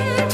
Yeah.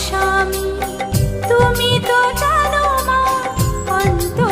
স্বামী তুমি তো জানো মা অন্তর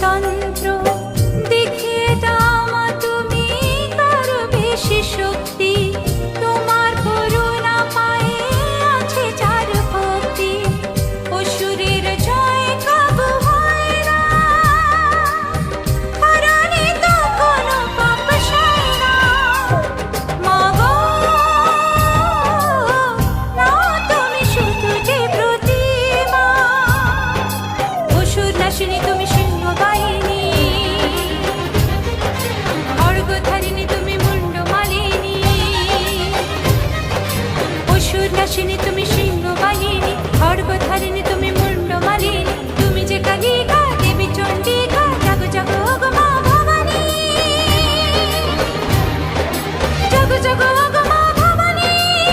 চঞ্চল